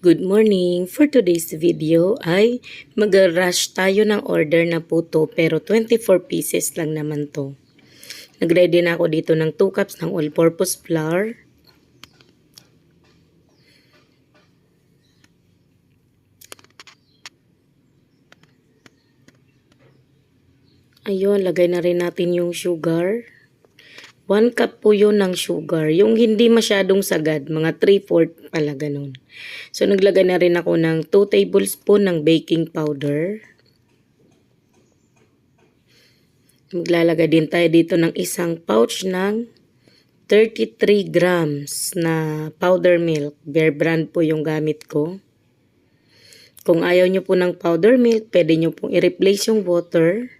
Good morning! For today's video ay mag-rush tayo ng order na puto pero 24 pieces lang naman to. Nag-ready na ako dito ng 2 cups ng all-purpose flour. Ayun, lagay na rin natin yung sugar. 1 cup po yun ng sugar. Yung hindi masyadong sagad, mga 3-4 pala ganun. So, naglagay na rin ako ng 2 tablespoon ng baking powder. Maglalagay din tayo dito ng isang pouch ng 33 grams na powder milk. Bear brand po yung gamit ko. Kung ayaw nyo po ng powder milk, pwede nyo pong i-replace yung water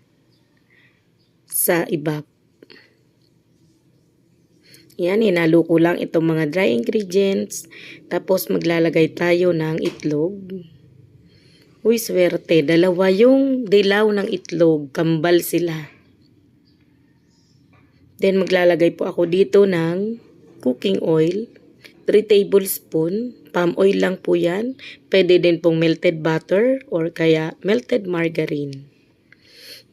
sa iba. Yan, hinalo ko lang itong mga dry ingredients. Tapos maglalagay tayo ng itlog. Uy, swerte. Dalawa yung dilaw ng itlog. Kambal sila. Then maglalagay po ako dito ng cooking oil. 3 tablespoon. Palm oil lang po yan. Pwede din pong melted butter or kaya melted margarine.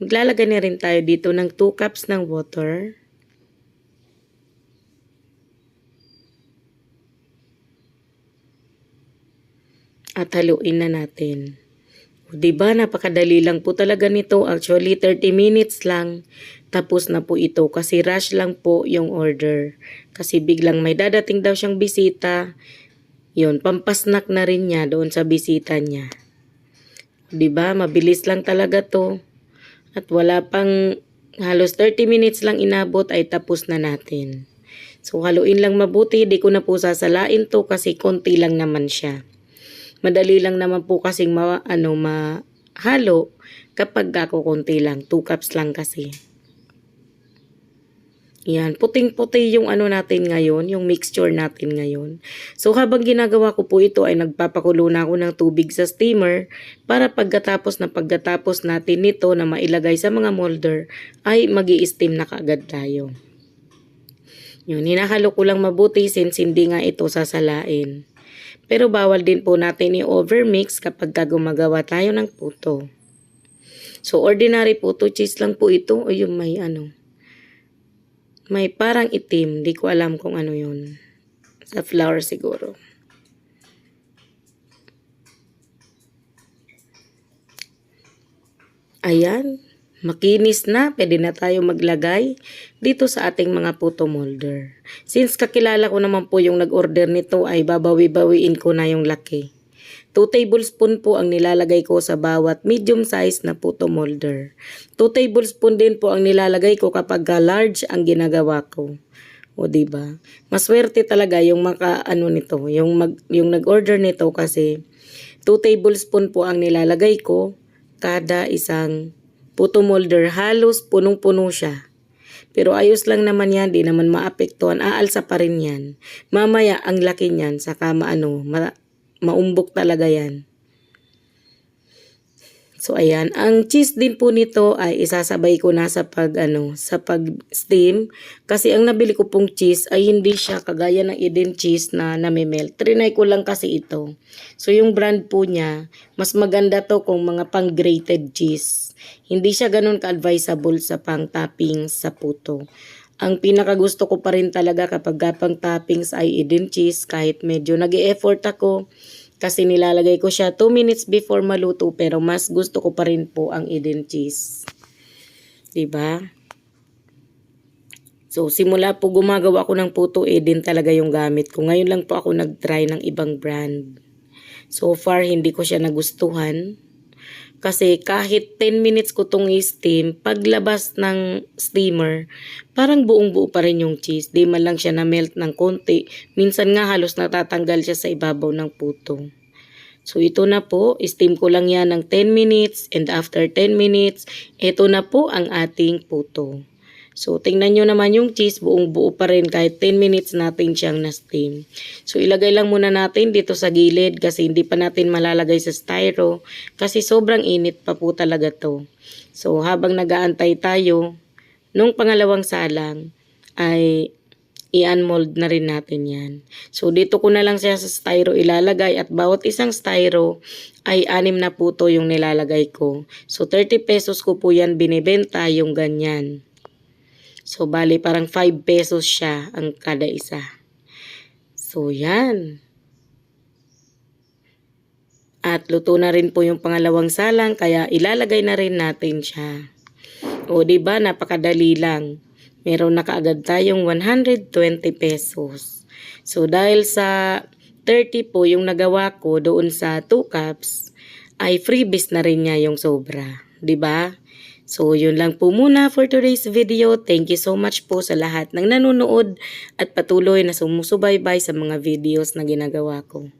Maglalagay na rin tayo dito ng 2 cups ng water. At haluin na natin. O, Diba, napakadali lang po talaga nito. Actually, 30 minutes lang. Tapos na po ito kasi rush lang po yung order. Kasi biglang may dadating daw siyang bisita. Yun, pampasnak na rin niya doon sa bisita niya. 'Di ba? Mabilis lang talaga 'to. At wala pang halos 30 minutes lang inabot ay tapos na natin. So haluin lang mabuti, di ko na po sasalain 'to kasi konti lang naman siya. Madali lang naman po kasing ma, ano, mahalo kapag ako konti lang. 2 cups lang kasi. Yan, puting-puti yung ano natin ngayon, yung mixture natin ngayon. So habang ginagawa ko po ito ay nagpapakulo na ako ng tubig sa steamer para pagkatapos na pagkatapos natin nito na mailagay sa mga molder ay mag steam na kaagad tayo. Yun, hinahalo ko lang mabuti since hindi nga ito sasalain. Pero bawal din po natin i-overmix kapag ka gumagawa tayo ng puto. So ordinary puto cheese lang po ito o yung may ano, may parang itim. Di ko alam kung ano yun. Sa flour siguro. Ayan. Makinis na. Pwede na tayo maglagay dito sa ating mga puto molder. Since kakilala ko naman po yung nag-order nito ay babawi-bawiin ko na yung laki. 2 tablespoon po ang nilalagay ko sa bawat medium size na puto molder. 2 tablespoon din po ang nilalagay ko kapag large ang ginagawa ko. O di ba? Maswerte talaga yung maka ano nito, yung mag, yung nag-order nito kasi 2 tablespoon po ang nilalagay ko kada isang puto molder. Halos punong-puno siya. Pero ayos lang naman yan, di naman maapektuhan. Aalsa pa rin yan. Mamaya ang laki niyan, saka maano, ma, maumbok talaga yan. So ayan, ang cheese din po nito ay isasabay ko na sa pag ano, sa pag steam kasi ang nabili ko pong cheese ay hindi siya kagaya ng Eden cheese na nami-melt. Trinay ko lang kasi ito. So yung brand po niya, mas maganda to kung mga pang grated cheese. Hindi siya ganun ka-advisable sa pang toppings sa puto. Ang pinaka gusto ko pa rin talaga kapag pang toppings ay Eden cheese kahit medyo nag effort ako kasi nilalagay ko siya 2 minutes before maluto pero mas gusto ko pa rin po ang Eden cheese. 'Di ba? So simula po gumagawa ako ng puto Eden talaga yung gamit ko. Ngayon lang po ako nag-try ng ibang brand. So far hindi ko siya nagustuhan. Kasi kahit 10 minutes ko tong i-steam, paglabas ng steamer, parang buong buo pa rin yung cheese. Di man lang siya na-melt ng konti. Minsan nga halos natatanggal siya sa ibabaw ng puto. So ito na po, steam ko lang yan ng 10 minutes and after 10 minutes, ito na po ang ating puto. So, tingnan nyo naman yung cheese, buong buo pa rin kahit 10 minutes natin siyang na-steam. So, ilagay lang muna natin dito sa gilid kasi hindi pa natin malalagay sa styro kasi sobrang init pa po talaga to. So, habang nagaantay tayo, nung pangalawang salang ay i-unmold na rin natin yan. So, dito ko na lang siya sa styro ilalagay at bawat isang styro ay anim na puto yung nilalagay ko. So, 30 pesos ko po yan binibenta yung ganyan. So, bali parang 5 pesos siya ang kada isa. So, yan. At luto na rin po yung pangalawang salang kaya ilalagay na rin natin siya. O, ba napakadali lang. Meron na kaagad tayong 120 pesos. So, dahil sa 30 po yung nagawa ko doon sa 2 cups, ay freebies na rin niya yung sobra. ba? So, yun lang po muna for today's video. Thank you so much po sa lahat ng nanonood at patuloy na sumusubaybay sa mga videos na ginagawa ko.